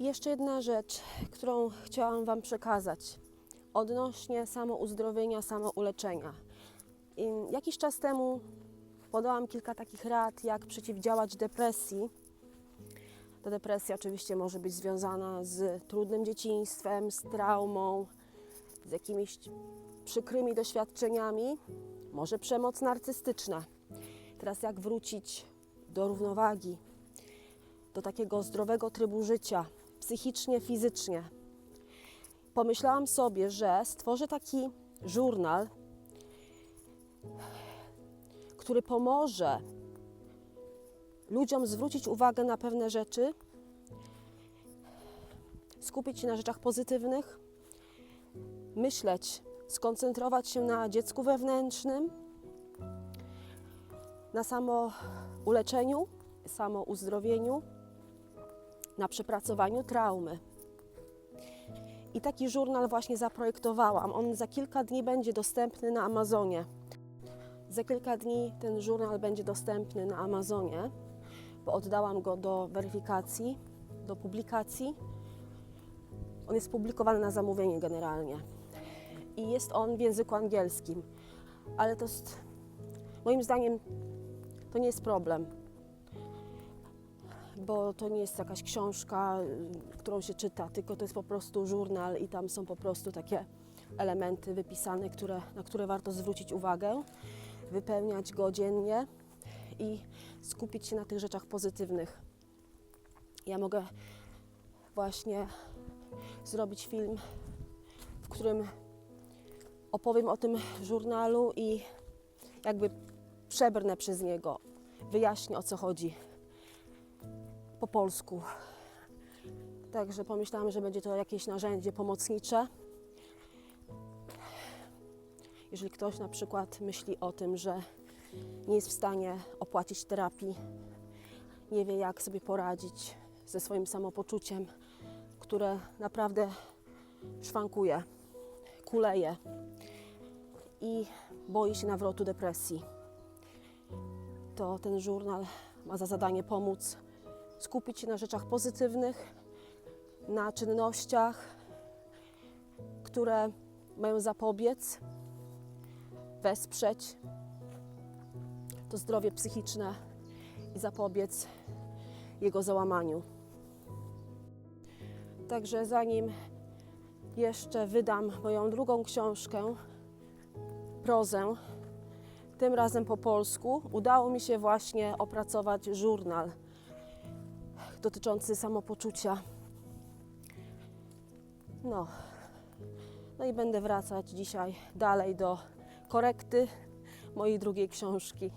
Jeszcze jedna rzecz, którą chciałam Wam przekazać odnośnie samouzdrowienia, samouleczenia. Jakiś czas temu podałam kilka takich rad, jak przeciwdziałać depresji. Ta depresja oczywiście może być związana z trudnym dzieciństwem, z traumą, z jakimiś przykrymi doświadczeniami, może przemoc narcystyczna. Teraz jak wrócić do równowagi, do takiego zdrowego trybu życia, psychicznie, fizycznie. Pomyślałam sobie, że stworzę taki żurnal, który pomoże ludziom zwrócić uwagę na pewne rzeczy, skupić się na rzeczach pozytywnych, myśleć, skoncentrować się na dziecku wewnętrznym, na samouleczeniu, samouzdrowieniu, na przepracowaniu traumy. I taki żurnal właśnie zaprojektowałam. On za kilka dni będzie dostępny na Amazonie. Za kilka dni ten żurnal będzie dostępny na Amazonie, bo oddałam go do weryfikacji, do publikacji. On jest publikowany na zamówienie generalnie i jest on w języku angielskim, ale to jest moim zdaniem to nie jest problem, bo to nie jest jakaś książka, y, którą się czyta, tylko to jest po prostu żurnal i tam są po prostu takie elementy wypisane, które, na które warto zwrócić uwagę, wypełniać go dziennie i skupić się na tych rzeczach pozytywnych. Ja mogę właśnie zrobić film, w którym opowiem o tym żurnalu i jakby przebrnę przez niego, wyjaśnię o co chodzi po polsku. Także pomyślałam, że będzie to jakieś narzędzie pomocnicze. Jeżeli ktoś na przykład myśli o tym, że nie jest w stanie opłacić terapii, nie wie jak sobie poradzić ze swoim samopoczuciem, które naprawdę szwankuje, kuleje i boi się nawrotu depresji, to ten żurnal ma za zadanie pomóc skupić się na rzeczach pozytywnych, na czynnościach, które mają zapobiec, wesprzeć to zdrowie psychiczne i zapobiec jego załamaniu. Także zanim jeszcze wydam moją drugą książkę, prozę, tym razem po polsku, udało mi się właśnie opracować żurnal dotyczący samopoczucia. No, no i będę wracać dzisiaj dalej do korekty mojej drugiej książki.